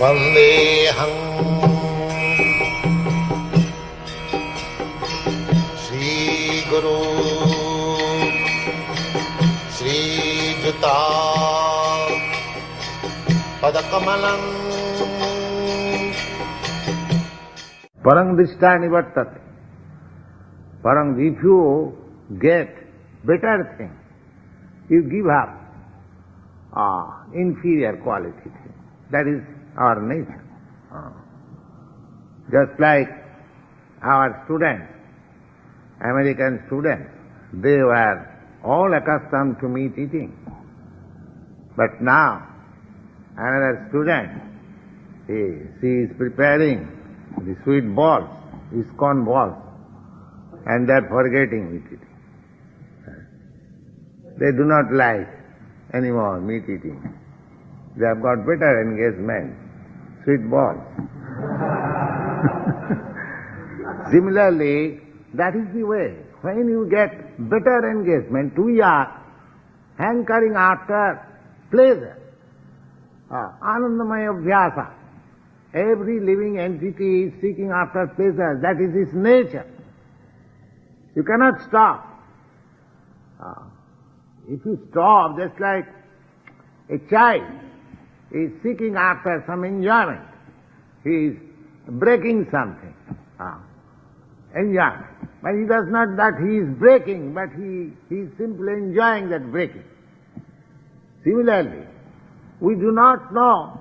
वन्देऽहम् श्रीगुरु श्रीयुता पदकमलम् परं दृष्टा निवर्तते परं you get better thing you give up ah, inferior quality. That is our nature. Ah. Just like our students, American students, they were all accustomed to meat eating. But now, another student, he, she is preparing the sweet balls, ISKCON balls, and they are forgetting eating. They do not like anymore meat eating. They have got better engagement, sweet balls. Similarly, that is the way. When you get better engagement, we are hankering after pleasure. Ah, Anandamaya Vyasa. Every living entity is seeking after pleasure. That is its nature. You cannot stop. Ah. If you stop, just like a child is seeking after some enjoyment, he is breaking something. Ah. Enjoyment. But he does not that he is breaking, but he, he is simply enjoying that breaking. Similarly, we do not know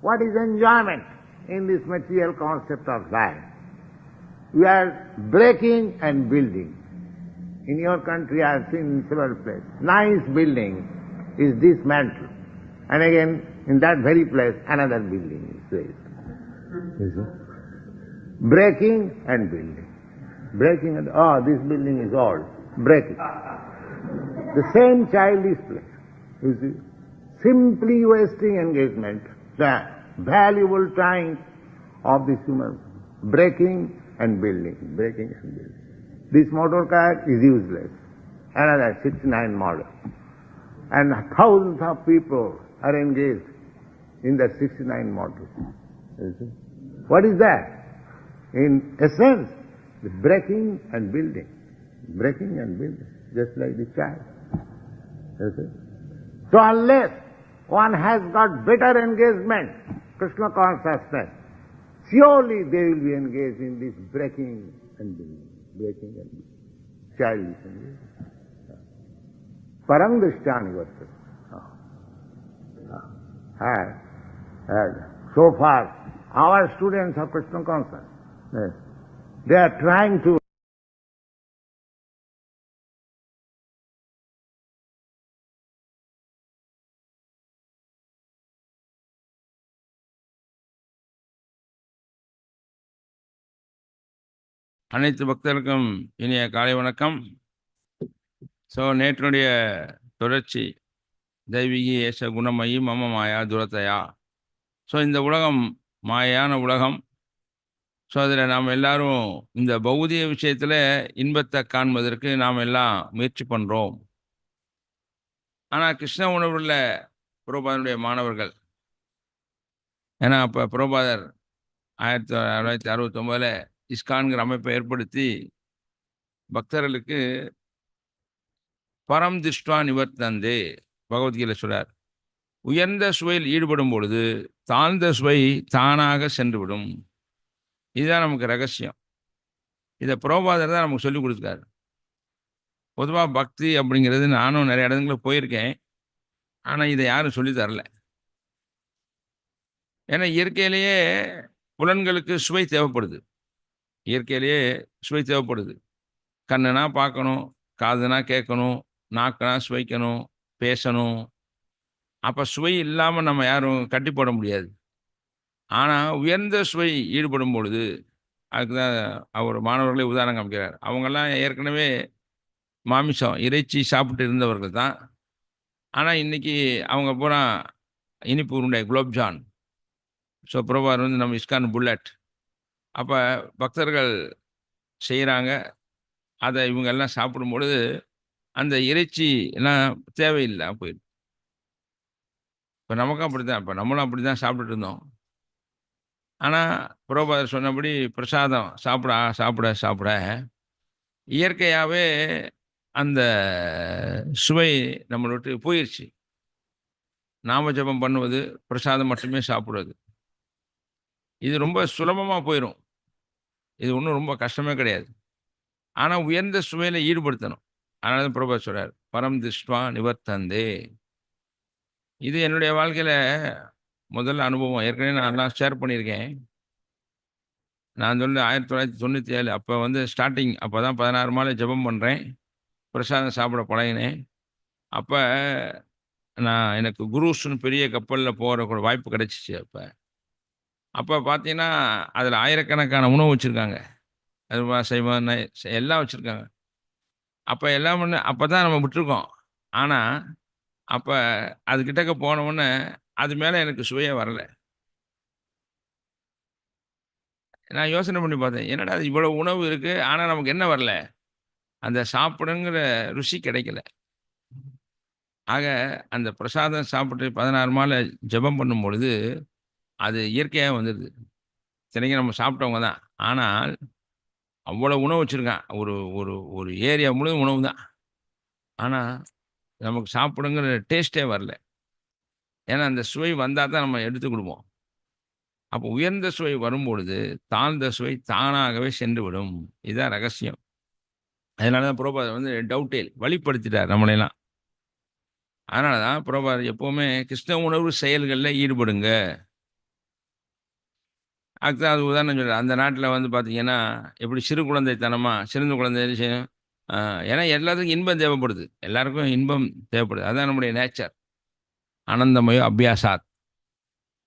what is enjoyment in this material concept of life. We are breaking and building. In your country I have seen in several places. Nice building is dismantled. And again, in that very place, another building is raised. You see? Breaking and building. Breaking and, oh, this building is old. Breaking. The same childish place. You see? Simply wasting engagement, the valuable time of this human. Breaking and building. Breaking and building. This motor car is useless. Another 69 model. And thousands of people are engaged in that 69 model. What is that? In essence, the breaking and building. Breaking and building. Just like the child. You see? So unless one has got better engagement, Krishna consciousness, surely they will be engaged in this breaking and building breaking child लिखेंगे? परम दृष्टान वर्त हाँ। हाँ। है। So far our students of question कौन सा they are trying to அனைத்து பக்தர்களுக்கும் இனிய காலை வணக்கம். ஸோ நேற்றுடைய தொடர்ச்சி தெய்வீகி ஏச குணமயி மம மாயா துரத்தையா. ஸோ இந்த உலகம் மாயான உலகம். ஸோ அதில் நாம் எல்லாரும் இந்த பௌதிய விஷயத்தில் இன்பத்தை காண்பதற்கு நாம் எல்லாம் முயற்சி பண்ணுறோம் ஆனால் கிருஷ்ண உணர்வுள்ள புரோபாதனுடைய மாணவர்கள் ஏன்னா அப்போ புரோபாதர் ஆயிரத்தி தொள்ளாயிரத்தி அறுபத்தொம்போதில் இஸ்கான்கிற அமைப்பை ஏற்படுத்தி பக்தர்களுக்கு பரம் திருஷ்டா நிவர் தந்தே பகவத்கீதை சொல்றார். உயர்ந்த சுவையில் ஈடுபடும் பொழுது தாழ்ந்த சுவை தானாக சென்றுவிடும். இதுதான் நமக்கு ரகசியம். இதை புரோபாதர் தான் நமக்கு சொல்லிக் கொடுத்துருக்காரு. பொதுவாக பக்தி அப்படிங்கிறது நானும் நிறைய இடங்களில் போயிருக்கேன். ஆனால் இதை யாரும் சொல்லி தரல. ஏன்னா இயற்கையிலேயே புலன்களுக்கு சுவை தேவைப்படுது. இயற்கையிலேயே சுவை தேவைப்படுது. கண்ணுனா பார்க்கணும் காதுனா கேட்கணும் நாக்குனா சுவைக்கணும் பேசணும். அப்போ சுவை இல்லாமல் நம்ம யாரும் கட்டி போட முடியாது. ஆனால் உயர்ந்த சுவை ஈடுபடும் பொழுது அதுக்கு தான் அவர் மாணவர்களே உதாரணம் காமிக்கிறார். அவங்கெல்லாம் ஏற்கனவே மாமிசம் இறைச்சி சாப்பிட்டு இருந்தவர்கள் தான். ஆனால் இன்றைக்கி அவங்க பூரா இனிப்பு உருண்டை குலோப்ஜான் ஸோ பிரபார் வந்து நம்ம இஸ்கான் புல்லட். அப்போ பக்தர்கள் செய்கிறாங்க அதை இவங்க எல்லாம் சாப்பிடும் பொழுது அந்த இறைச்சி எல்லாம் தேவையில்லை போயிடுது இப்போ நமக்கும் அப்படிதான் இப்போ நம்மளும் அப்படி தான் சாப்பிட்டுட்டு இருந்தோம். ஆனால் புரோபாதர் சொன்னபடி பிரசாதம் சாப்பிட சாப்பிட சாப்பிட இயற்கையாகவே அந்த சுவை நம்மளை விட்டு போயிடுச்சு நாம ஜெபம் பண்ணுவது பிரசாதம் மட்டுமே சாப்பிடுவது. இது ரொம்ப சுலபமாக போயிடும் இது ஒன்றும் ரொம்ப கஷ்டமே கிடையாது. ஆனால் உயர்ந்த சுவையில் ஈடுபடுத்தணும். அதனால தான் பிரபா சொல்கிறார் பரம் திருஷ்டுவா நிவர்த்தந்தே. இது என்னுடைய வாழ்க்கையில் முதல்ல அனுபவம். ஏற்கனவே நான் எல்லாம் ஷேர் பண்ணியிருக்கேன். நான் சொல்லி ஆயிரத்தி தொள்ளாயிரத்தி தொண்ணூற்றி ஏழு. அப்போ வந்து ஸ்டார்டிங் அப்போ தான் பதினாறு மாலை ஜெபம் பண்ணுறேன் பிரசாதம் சாப்பிட பழகினேன். அப்போ நான் எனக்கு குருஸ்னு பெரிய கப்பலில் போகிற கூட வாய்ப்பு கிடைச்சிச்சு அப்போ. அப்போ பார்த்தீங்கன்னா அதில் ஆயிரக்கணக்கான உணவு வச்சுருக்காங்க. அது சைவம் எல்லாம் வச்சுருக்காங்க. அப்போ எல்லாம் ஒன்று அப்போ தான் நம்ம விட்டுருக்கோம். ஆனால் அப்போ அது போனவுடனே அது மேலே எனக்கு சுவையே வரலை. நான் யோசனை பண்ணி பார்த்தேன் என்னடா அது இவ்வளோ உணவு இருக்குது ஆனால் நமக்கு என்ன வரல? அந்த சாப்பிடுங்கிற ருசி கிடைக்கல. ஆக அந்த பிரசாதம் சாப்பிட்டு பதினாறு மாலை ஜெபம் பண்ணும் பொழுது அது இயற்கையாக வந்துடுது இத்தனைக்கும் நம்ம சாப்பிட்டவங்க தான். ஆனால் அவ்வளோ உணவு வச்சுருக்கான். ஒரு ஒரு ஒரு ஏரியா முழுவதும் உணவு தான். ஆனால் நமக்கு சாப்பிடுங்கிற டேஸ்ட்டே வரல. ஏன்னா அந்த சுவை வந்தால் தான் நம்ம எடுத்து கொடுப்போம். அப்போ உயர்ந்த சுவை வரும்பொழுது தாழ்ந்த சுவை தானாகவே சென்று விடும் இதுதான் ரகசியம். அதனால தான் புரோபாதர் வந்து டவுட்டேல் வழிப்படுத்திட்டார் நம்மளையெல்லாம். அதனால தான் புரோபாதர் எப்போவுமே கிருஷ்ண உணர்வு செயல்களில் ஈடுபடுங்க. அதுதான் அது உதாரணம் சொல்கிறேன் அந்த நாட்டில் வந்து பார்த்தீங்கன்னா எப்படி சிறு குழந்தைத்தனமாக சிறந்த குழந்தை என்ன செய்யும்? ஏன்னா எல்லாத்துக்கும் இன்பம் தேவைப்படுது. எல்லாருக்கும் இன்பம் தேவைப்படுது. அதுதான் நம்முடைய நேச்சர் ஆனந்தமயோ அபியாசாத்.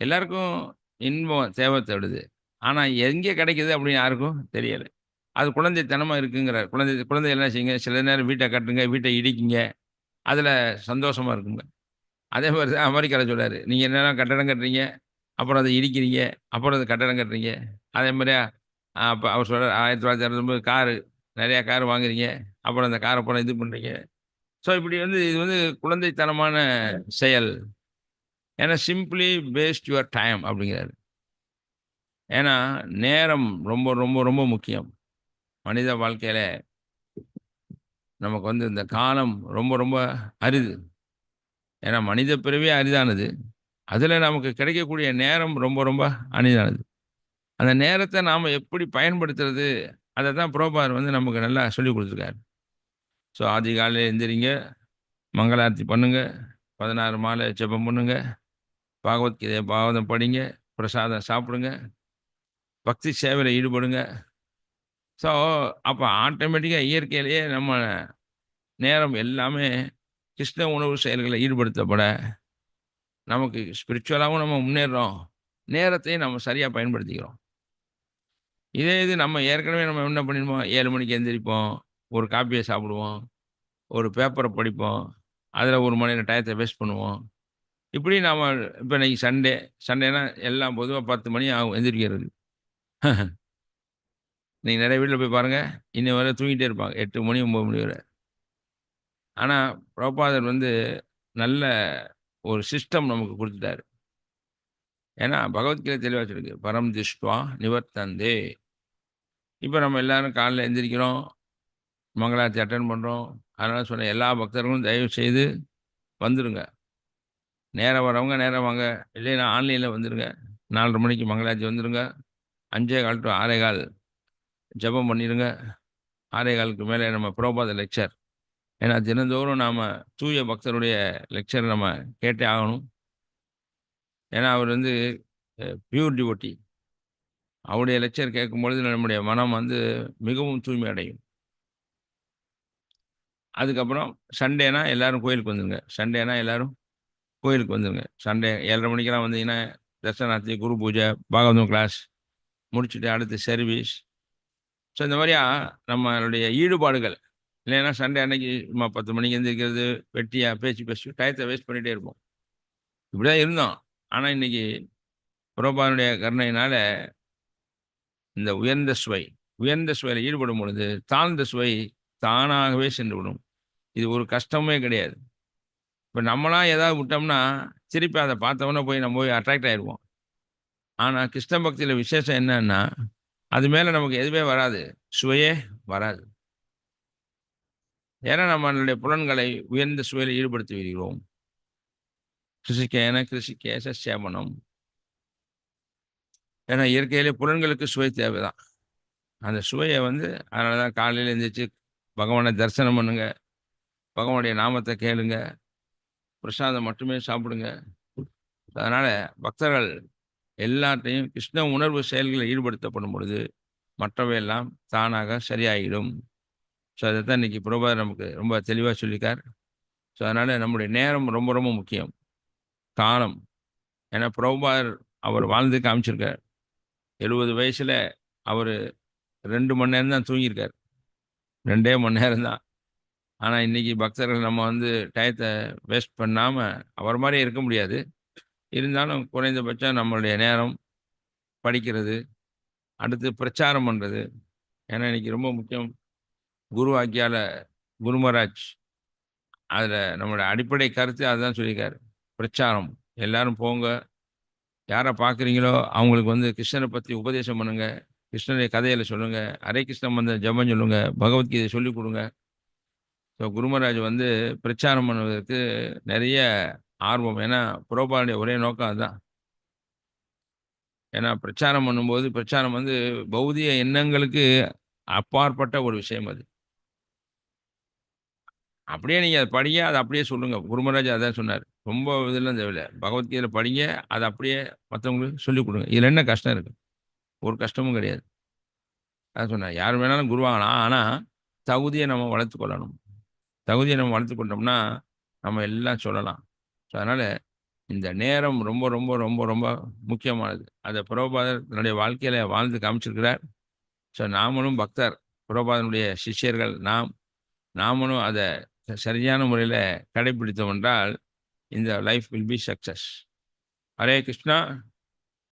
எல்லாருக்கும் இன்பம் தேவைப்படுது. ஆனால் எங்கே கிடைக்குது அப்படின்னு யாருக்கும் தெரியலை. அது குழந்தைத்தனமாக இருக்குங்கிறார் குழந்தை குழந்தை என்ன செய்யுங்க? சில நேரம் வீட்டை கட்டுங்க வீட்டை இடிக்குங்க. அதில் சந்தோஷமாக இருக்குங்க. அதே மாதிரி தான் அமெரிக்காவில் சொல்கிறார் நீங்கள் என்னென்ன கட்டடம் கட்டுறீங்க? அப்புறம் அதை இடிக்கிறீங்க அப்புறம் அது கட்டடம் கட்டுறீங்க. அதே மாதிரியா அப்போ அவர் சொல்கிறார் ஆயிரத்தி தொள்ளாயிரத்தி அறுபத்தொம்பது காரு நிறையா கார் வாங்குறீங்க அப்புறம் அந்த காரை போன இது பண்ணுறீங்க ஸோ இப்படி வந்து இது வந்து குழந்தைத்தனமான செயல். ஏன்னா சிம்பிளி வேஸ்ட் யுவர் டைம் அப்படிங்கிறாரு. ஏன்னா நேரம் ரொம்ப ரொம்ப ரொம்ப முக்கியம். மனித வாழ்க்கையில் நமக்கு வந்து இந்த காலம் ரொம்ப ரொம்ப அரிது. ஏன்னா மனித பிறவே அரிதானது. அதில் நமக்கு கிடைக்கக்கூடிய நேரம் ரொம்ப ரொம்ப அரிதானது. அந்த நேரத்தை நாம் எப்படி பயன்படுத்துறது அதை தான் புரோபார் வந்து நமக்கு நல்லா சொல்லி கொடுத்துருக்காரு. ஸோ அதிகாலையில் எழுந்திரிங்க மங்களாரத்தி பண்ணுங்கள் பதினாறு மாலை ஜெபம் பண்ணுங்க பாகவத்கீதையை பாகவதம் படிங்க பிரசாதம் சாப்பிடுங்க பக்தி சேவையில் ஈடுபடுங்க. ஸோ அப்போ ஆட்டோமேட்டிக்காக இயற்கையிலேயே நம்ம நேரம் எல்லாமே கிருஷ்ண உணவு செயல்களில் ஈடுபடுத்தப்பட நமக்கு ஸ்பிரிச்சுவலாகவும் நம்ம முன்னேறோம். நேரத்தையும் நம்ம சரியாக பயன்படுத்திக்கிறோம். இதே இது நம்ம ஏற்கனவே நம்ம என்ன பண்ணிருப்போம்? ஏழு மணிக்கு எந்திரிப்போம் ஒரு காப்பியை சாப்பிடுவோம் ஒரு பேப்பரை படிப்போம் அதில் ஒரு மணி நேரம் டயத்தை வேஸ்ட் பண்ணுவோம். இப்படி நாம் இப்போ இன்னைக்கு சண்டே சண்டேனா எல்லாம் பொதுவாக பத்து மணி ஆகும் எந்திரிக்கிறது நீங்கள் நிறைய வீட்டில் போய் பாருங்கள் இன்னும் வரை தூங்கிட்டே இருப்பாங்க. எட்டு மணி ஒம்பது மணி வரை. ஆனால் பிரபாதர் வந்து நல்ல ஒரு சிஸ்டம் நமக்கு கொடுத்துட்டாரு. ஏன்னா பகவத்கீதை தெளிவாக சொல்லிருக்கு பரம் திஷ்டுவா நிவர்த்தந்தே. இப்போ நம்ம எல்லாரும் காலைல எந்திரிக்கிறோம். மங்களாத்தி அட்டன் பண்ணுறோம் அதனால் சொன்ன எல்லா பக்தர்களும் தயவு செய்து வந்துடுங்க நேரம் வரவங்க நேரம் வாங்க. இல்லைன்னா ஆன்லைனில் வந்துடுங்க நாலரை மணிக்கு மங்களாத்தி வந்துடுங்க அஞ்சே கால் டு ஆறே கால் ஜெபம் பண்ணிடுங்க ஆறே காலுக்கு மேலே நம்ம புரோபாத லெக்சர் ஏன்னா தினந்தோறும் நாம் தூய பக்தருடைய லெக்சர் நம்ம கேட்டே ஆகணும். ஏன்னா அவர் வந்து பியூர் டிவோட்டி அவருடைய லெக்சர் கேட்கும்பொழுது நம்முடைய மனம் வந்து மிகவும் தூய்மை அடையும் அதுக்கப்புறம் சண்டேனா எல்லோரும் கோயிலுக்கு வந்துடுங்க சண்டேனா எல்லோரும் கோயிலுக்கு வந்துடுங்க சண்டே ஏழரை மணிக்கெல்லாம் வந்தீங்கன்னா தர்சனார்த்தி குரு பூஜை பாகவதம் கிளாஸ் முடிச்சுட்டு அடுத்து சர்வீஸ் ஸோ இந்த மாதிரியா நம்மளுடைய ஈடுபாடுகள் இல்லைன்னா சண்டே அன்னைக்கு சும்மா பத்து மணிக்கு எந்திரிக்கிறது வெட்டியாக பேச்சு பேசி டயத்தை வேஸ்ட் பண்ணிகிட்டே இருப்போம். இப்படி தான் இருந்தோம். ஆனால் இன்னைக்கு புரோபானுடைய கருணையினால் இந்த உயர்ந்த சுவை உயர்ந்த சுவையில் ஈடுபடும் பொழுது தாழ்ந்த சுவை தானாகவே சென்று விடும் இது ஒரு கஷ்டமே கிடையாது. இப்போ நம்மளாம் ஏதாவது விட்டோம்னா திருப்பி அதை பார்த்தவொன்னே போய் நம்ம போய் அட்ராக்ட் ஆகிடுவோம் ஆனால் கிருஷ்ண பக்தியில் விசேஷம் என்னன்னா அது மேலே நமக்கு எதுவுமே வராது. சுவையே வராது. ஏன்னா நம்மளுடைய புலன்களை உயர்ந்த சுவையில் ஈடுபடுத்தி வருகிறோம் கிருஷிக்கேன கிருஷிகேச சேமனம் ஏன்னா இயற்கையிலே புலன்களுக்கு சுவை தேவைதான். அந்த சுவையை வந்து அதனால தான் காலையில் எழுந்திரிச்சு பகவானை தரிசனம் பண்ணுங்க. பகவானுடைய நாமத்தை கேளுங்க. பிரசாதம் மட்டுமே சாப்பிடுங்க. அதனால் பக்தர்கள் எல்லாத்தையும் கிருஷ்ண உணர்வு செயல்களில் ஈடுபடுத்தப்படும் பொழுது மற்றவையெல்லாம் தானாக சரியாகிடும் ஸோ அதை தான் இன்றைக்கி பிரபா நமக்கு ரொம்ப தெளிவாக சொல்லிக்கார் ஸோ அதனால் நம்முடைய நேரம் ரொம்ப ரொம்ப முக்கியம். காலம். ஏன்னா பிரபுபார் அவர் வாழ்ந்து காமிச்சிருக்கார். எழுபது வயசில் அவர் ரெண்டு மணி நேரம் தான் தூங்கியிருக்கார். ரெண்டே மணி நேரம் தான். ஆனால் இன்றைக்கி பக்தர்கள் நம்ம வந்து டயத்தை வேஸ்ட் பண்ணாமல் அவர் மாதிரியே இருக்க முடியாது. இருந்தாலும் குறைந்தபட்சம் நம்மளுடைய நேரம் படிக்கிறது அடுத்து பிரச்சாரம் பண்ணுறது ஏன்னா இன்றைக்கி ரொம்ப முக்கியம். குரு ஆக்கியால குருமராஜ் அதில் நம்மளோட அடிப்படை கருத்து அதுதான் சொல்லியிருக்காரு. பிரச்சாரம். எல்லாரும் போங்க. யாரை பார்க்குறீங்களோ அவங்களுக்கு வந்து கிருஷ்ணரை பற்றி உபதேசம் பண்ணுங்க. கிருஷ்ணனுடைய கதையில் சொல்லுங்கள் ஹரே கிருஷ்ணம் வந்த ஜபம் சொல்லுங்கள் பகவத்கீதை சொல்லிக் கொடுங்க. ஸோ குருமராஜ் வந்து பிரச்சாரம் பண்ணுவதற்கு நிறைய ஆர்வம். ஏன்னா புரோபாலுடைய ஒரே நோக்கம் அதுதான். ஏன்னா பிரச்சாரம் பண்ணும்போது பிரச்சாரம் வந்து பௌதிக எண்ணங்களுக்கு அப்பாற்பட்ட ஒரு விஷயம் அது. அப்படியே நீங்கள் அதை படிங்க அதை அப்படியே சொல்லுங்கள் குருமராஜ் அதான் சொன்னார். ரொம்ப இதெல்லாம் தேவையில்லை பகவத்கீதை படிங்க அதை அப்படியே மற்றவங்களுக்கு சொல்லிக் கொடுங்க. இதில் என்ன கஷ்டம் இருக்குது ஒரு கஷ்டமும் கிடையாது. அதான் சொன்னேன் யார் வேணாலும் குருவாகலாம் ஆனால் தகுதியை நம்ம வளர்த்து கொள்ளணும். தகுதியை நம்ம வளர்த்து கொண்டோம்னா நம்ம எல்லாம் சொல்லலாம். ஸோ அதனால் இந்த நேரம் ரொம்ப ரொம்ப ரொம்ப ரொம்ப முக்கியமானது. அதை புரோபாதர் தன்னுடைய வாழ்க்கையில் வாழ்ந்து காமிச்சிருக்கிறார். ஸோ நாமளும் பக்தர். புரோபாதனுடைய சிஷ்யர்கள் நாம் நாமளும் அதை சரியான முறையில் கடைபிடித்தோம் என்றால் இந்த life will be success Hare Krishna.